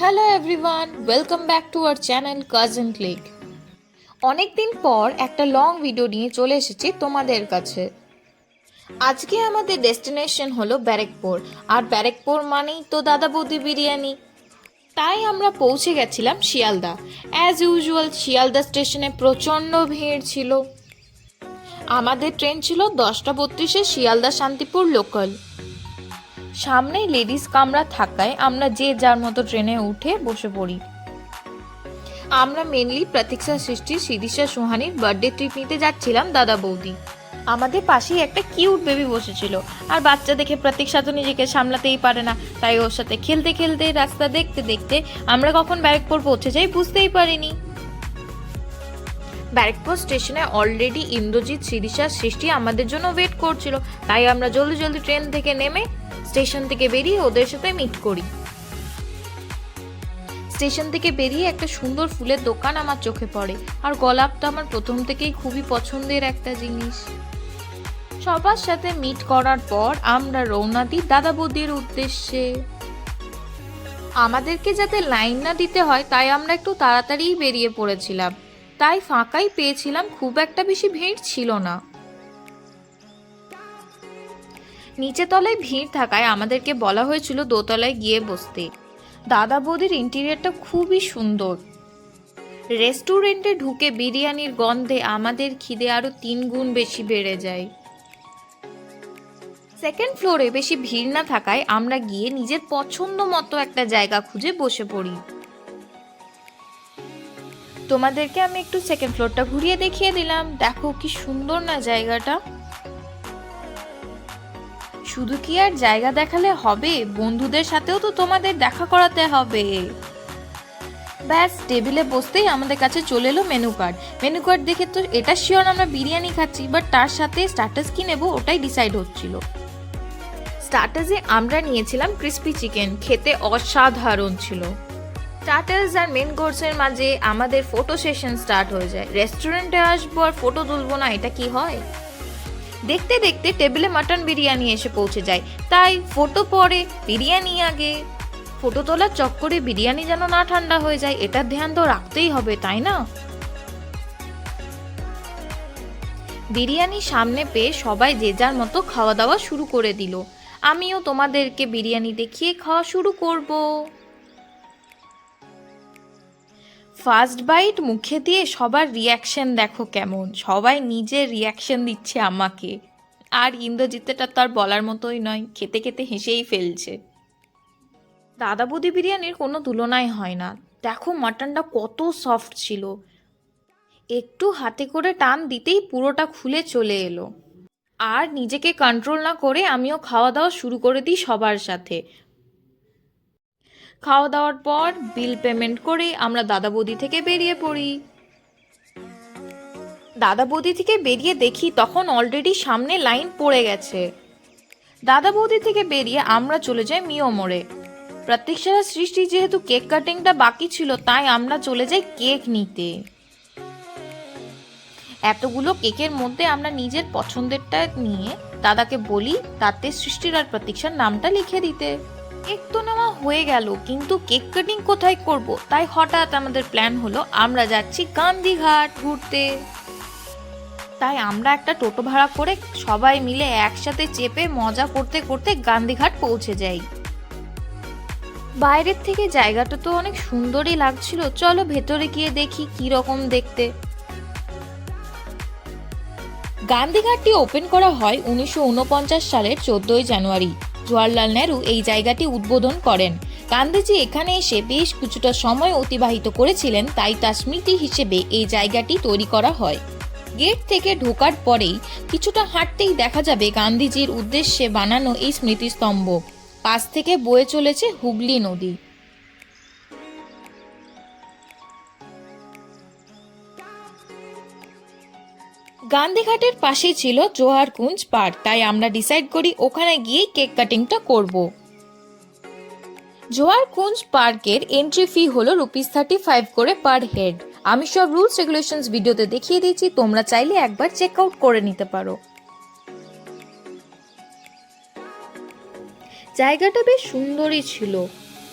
Hello everyone welcome back to our channel cousin click অনেকদিন পর একটা লং ভিডিও নিয়ে চলে এসেছি তোমাদের কাছে। আজকে আমাদের ডেস্টিনেশন হলো ব্যারেকপুর। আর ব্যারেকপুর মানেই তো দাদা বৌদি বিরিয়ানি। তাই আমরা পৌঁছে গেছিলাম শিয়ালদা। অ্যাজ ইউজুয়াল শিয়ালদা স্টেশনে প্রচণ্ড ভিড় ছিল। আমাদের ট্রেন ছিল দশটা বত্রিশে শিয়ালদা শান্তিপুর লোকাল সামনেই লেডিস কামরা থাকায় আমরা যে যার মতো ট্রেনে উঠে বসে পড়ি। আমরা মেনলি প্রতীক্ষা সৃষ্টি শিরিষা সোহানির বার্থডে ট্রিপ নিতে যাচ্ছিলাম দাদা বৌদি। আমাদের পাশেই একটা কিউট বেবি বসেছিল। আর বাচ্চা দেখে প্রতীক্ষা তো নিজেকে সামলাতেই পারে না। তাই ওর সাথে খেলতে খেলতে, রাস্তা দেখতে দেখতে আমরা কখন ব্যারেকপুর পৌঁছে যাই বুঝতেই পারিনি। ব্যারেকপুর স্টেশনে অলরেডি ইন্দ্রজিৎ, শিরিষা, সৃষ্টি আমাদের জন্য ওয়েট করছিল। তাই আমরা জলদি জলদি ট্রেন থেকে নেমে স্টেশন থেকে বেরিয়ে ওদের সাথে মিট করি। স্টেশন থেকে বেরিয়ে একটা সুন্দর ফুলের দোকান আমার চোখে পড়ে। আর গোলাপটা আমার প্রথম থেকেই খুবই পছন্দের একটা জিনিস। সবার সাথে মিট করার পর আমরা রওনা দিই দাদা বৌদির উদ্দেশ্যে। আমাদেরকে যাতে লাইন না দিতে হয়, তাই আমরা একটু তাড়াতাড়ি বেরিয়ে পড়েছিলাম। তাই ফাঁকাই পেয়েছিলাম, খুব একটা বেশি ভিড় ছিল না। নিচে তলায় ভিড় থাকায় আমাদেরকে বলা হয়েছিল দোতলায় গিয়ে বসতে। দাদা বৌদির ইন্টেরিয়ারটা খুবই সুন্দর। রেস্টুরেন্টে ঢুকে বিরিয়ানির গন্ধে আমাদের খিদে আরও তিন গুণ বেশি বেড়ে যায়। সেকেন্ড ফ্লোরে বেশি ভিড় না থাকায় আমরা গিয়ে নিজের পছন্দ মতো একটা জায়গা খুঁজে বসে পড়ি। তোমাদেরকে আমি একটু সেকেন্ড ফ্লোরটা ঘুরিয়ে দেখিয়ে দিলাম। দেখো কি সুন্দর না জায়গাটা। শুধু কি আর জায়গা দেখালে হবে? বন্ধুদের সাথেও তো তোমাদের দেখা করাতে হবে। ব্যাস, টেবিলে বসতেই আমাদের কাছে চলে এলো মেনু কার্ড মেনু কার্ড দেখে তো এটা শিওর আমরা বিরিয়ানি খাচ্ছি বাট তার সাথে স্টার্টাস কি নেব ওটাই ডিসাইড হচ্ছিল। স্টার্টাসে আমরা নিয়েছিলাম ক্রিস্পি চিকেন খেতে অসাধারণ ছিল। স্টার্টার্স আর মেন কোর্সের মাঝে আমাদের ফটো সেশন স্টার্ট হয়ে যায়। রেস্টুরেন্টে আসব আর ফটো তুলবো না, এটা কি হয়? দেখতে দেখতে টেবিলে মাটন বিরিয়ানি এসে পৌঁছে যায়। তাই ফটো পরে, বিরিয়ানি আগে। ফটো তোলার চক্করে বিরিয়ানি যেন না ঠান্ডা হয়ে যায় এটার ধ্যান তো রাখতেই হবে, তাই না? বিরিয়ানি সামনে পেয়ে সবাই যে যার মতো খাওয়া দাওয়া শুরু করে দিল। আমিও তোমাদেরকে বিরিয়ানি দেখিয়ে খাওয়া শুরু করব। ফার্স্ট বাইট মুখে দিয়ে সবার রিয়াকশন দেখো কেমন। সবাই নিজের রিয়াকশন দিচ্ছে আমাকে। আর ইন্দ্রজিতেটা তো আর বলার মতোই নয়, খেতে খেতে হেসেই ফেলছে। দাদা বৌদি বিরিয়ানির কোনো তুলনাই হয় না। দেখো মাটনটা কত সফট ছিল। একটু হাতে করে টান দিতেই পুরোটা খুলে চলে এলো। আর নিজেকে কন্ট্রোল না করে আমিও খাওয়া দাওয়া শুরু করে দিই সবার সাথে। খাওয়া দাওয়ার পর বিল পেমেন্ট করে আমরা দাদা বৌদি থেকে বেরিয়ে পড়ি। দাদা বৌদি থেকে বেরিয়ে দেখি তখন অলরেডি সামনে লাইন পড়ে গেছে। দাদা বৌদি থেকে বেরিয়ে আমরা চলে যাই মিও মোড়ে। প্রতীক্ষারা সৃষ্টি যেহেতু কেক কাটিংটা বাকি ছিল, তাই আমরা চলে যাই কেক নিতে। এতগুলো কেকের মধ্যে আমরা নিজের পছন্দেরটা নিয়ে দাদাকে বলি, তাতে সৃষ্টির আর প্রতীক্ষার নামটা লিখে দিতে। কেক তো নেওয়া হয়ে গেল, কিন্তু কেক কাটিং কোথায় করব? তাই হঠাৎ আমাদের প্ল্যান হলো আমরা যাচ্ছি গান্ধীঘাট ঘুরতে। তাই আমরা একটা টোটো ভাড়া করে সবাই মিলে একসাথে চেপে মজা করতে করতে গান্ধীঘাট পৌঁছে যাই। বাইরের থেকে জায়গাটা তো অনেক সুন্দরই লাগছিল, চলো ভেতরে গিয়ে দেখি কি রকম দেখতে। গান্ধীঘাটটি ওপেন করা হয় উনিশশো ঊনপঞ্চাশ সালের চোদ্দই জানুয়ারি। জওয়াহরলাল নেহরু এই জায়গাটি উদ্বোধন করেন। গান্ধীজি এখানে এসে বেশ কিছুটা সময় অতিবাহিত করেছিলেন, তাই তার স্মৃতি হিসেবে এই জায়গাটি তৈরি করা হয়। গেট থেকে ঢোকার পরেই কিছুটা হাঁটতেই দেখা যাবে গান্ধীজির উদ্দেশ্যে বানানো এই স্মৃতিস্তম্ভ। পাশ থেকে বয়ে চলেছে হুগলি নদী। গান্ধীঘাটের পাশেই ছিল জোহারকুঞ্জ পার্ক তাই আমরা ডিসাইড করি ওখানে গিয়েই কেক কাটিংটা করব। জোহারকুঞ্জ পার্কের এন্ট্রি ফি হলো রুপিস থার্টি ফাইভ করে পার হেড আমি সব রুলস রেগুলেশনস ভিডিওতে দেখিয়ে দিয়েছি, তোমরা চাইলে একবার চেক আউট করে নিতে পারো। জায়গাটা বেশ সুন্দরই ছিল।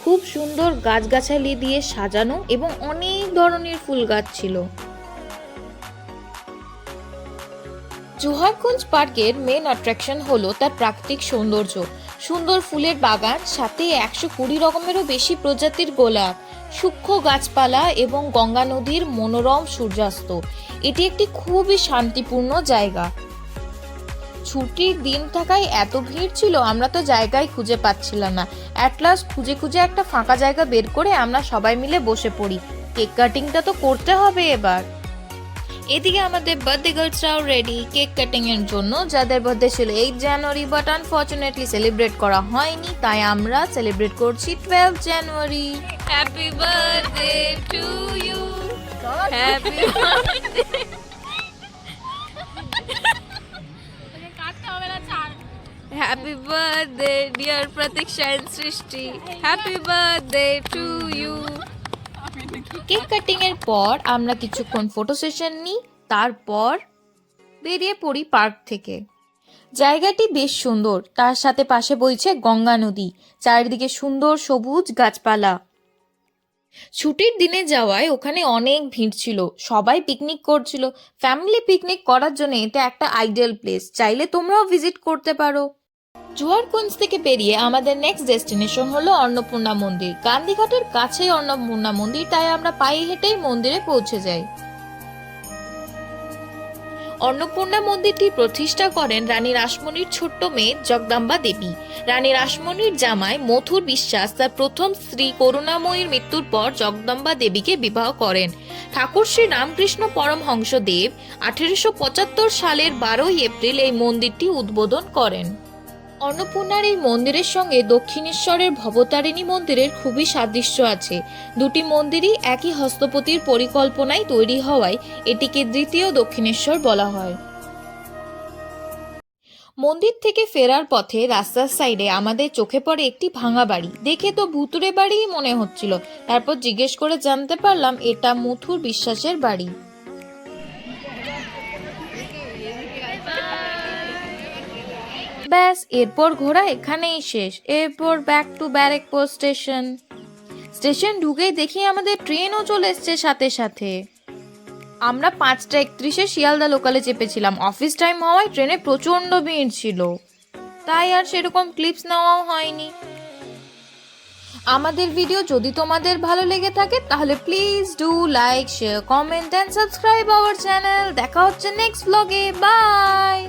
খুব সুন্দর গাছগাছালি দিয়ে সাজানো এবং অনেক ধরনের ফুল গাছ ছিল। জোহারগঞ্জ পার্কের মেন অ্যাট্রাকশন হলো তার প্রাকৃতিক সৌন্দর্য। সুন্দর ফুলের বাগান, সাথে একশো কুড়ি রকমেরও বেশি প্রজাতির গোলাপ, সূক্ষ্ম গাছপালা এবং গঙ্গা নদীর মনোরম সূর্যাস্ত। এটি একটি খুবই শান্তিপূর্ণ জায়গা। ছুটির দিন থাকায় এত ভিড় ছিল, আমরা তো জায়গায় খুঁজে পাচ্ছিলাম না। অ্যাট লাস্ট খুঁজে খুঁজে একটা ফাঁকা জায়গা বের করে আমরা সবাই মিলে বসে পড়ি। কেক কাটিংটা তো করতে হবে এবার। এদিকে আমাদের বার্থডে গার্লসরাও রেডি কেক কাটিং এর জন্য যাদের বার্থডে ছিল eight January but unfortunately celebrate করা হয়নি তাই আমরা সেলিব্রেট করছি twelve January happy birthday to you happy happy birthday dear Pratiksha Srishti happy birthday to you cake cutting এর পর আমরা কিছুক্ষণ ফটো সেশন নিই, তারপর বেরিয়ে পড়ি পার্ক থেকে। জায়গাটি বেশ সুন্দর, তার সাথে পাশে বইছে গঙ্গা নদী, চারিদিকে সুন্দর সবুজ গাছপালা। ছুটির দিনে যাওয়ায় ওখানে অনেক ভিড় ছিল, সবাই পিকনিক করছিল। ফ্যামিলি পিকনিক করার জন্য এটা একটা আইডিয়াল প্লেস চাইলে তোমরাও ভিজিট করতে পারো। জোয়ারগঞ্জ থেকে পেরিয়ে আমাদের নেক্সট ডেস্টিনেশন হলো অন্নপূর্ণা মন্দির। গান্ধীঘাটের কাছেই অন্নপূর্ণা মন্দির, তাই আমরা পায়ে হেঁটেই মন্দিরে পৌঁছে যাই। অন্নপূর্ণা মন্দিরটি প্রতিষ্ঠা করেন রানী রাসমণির ছোট্ট মেয়ে জগদাম্বা দেবী। রানী রাসমণির জামাই মথুর বিশ্বাস তার প্রথম স্ত্রী করুণাময়ীর মৃত্যুর পর জগদম্বা দেবীকে বিবাহ করেন। ঠাকুর শ্রী রামকৃষ্ণ পরমহংস দেব আঠেরোশো পঁচাত্তর সালের বারোই এপ্রিল এই মন্দিরটি উদ্বোধন করেন। অন্নপূর্ণার এই মন্দিরের সঙ্গে দক্ষিণেশ্বরের ভবতারিণী মন্দিরের খুবই সাদৃশ্য আছে। দুটি মন্দিরই একই হস্তপতির পরিকল্পনায় তৈরি হওয়ায় এটিকে দ্বিতীয় দক্ষিণেশ্বর বলা হয়। মন্দির থেকে ফেরার পথে রাস্তার সাইডে আমাদের চোখে পড়ে একটি ভাঙা বাড়ি। দেখে তো ভুতুরে বাড়িই মনে হচ্ছিল। তারপর জিজ্ঞেস করে জানতে পারলাম, এটা মথুর বিশ্বাসের বাড়ি। ব্যাস, এরপর ঘোরা এখানেই শেষ। এরপর back to Barrackpore station station ঢুকেই দেখি আমাদের ট্রেনও চলে এসছে সাথে সাথে। আমরা পাঁচটা একত্রিশে শিয়ালদা লোকালে চেপেছিলাম। অফিস টাইম হওয়ায় ট্রেনে প্রচণ্ড ভিড় ছিল। তাই আর সেরকম ক্লিপস নেওয়াও হয়নি। আমাদের ভিডিও যদি তোমাদের ভালো লেগে থাকে, তাহলে please do like share comment and subscribe our channel দেখা হচ্ছে নেক্সট ব্লগে বাই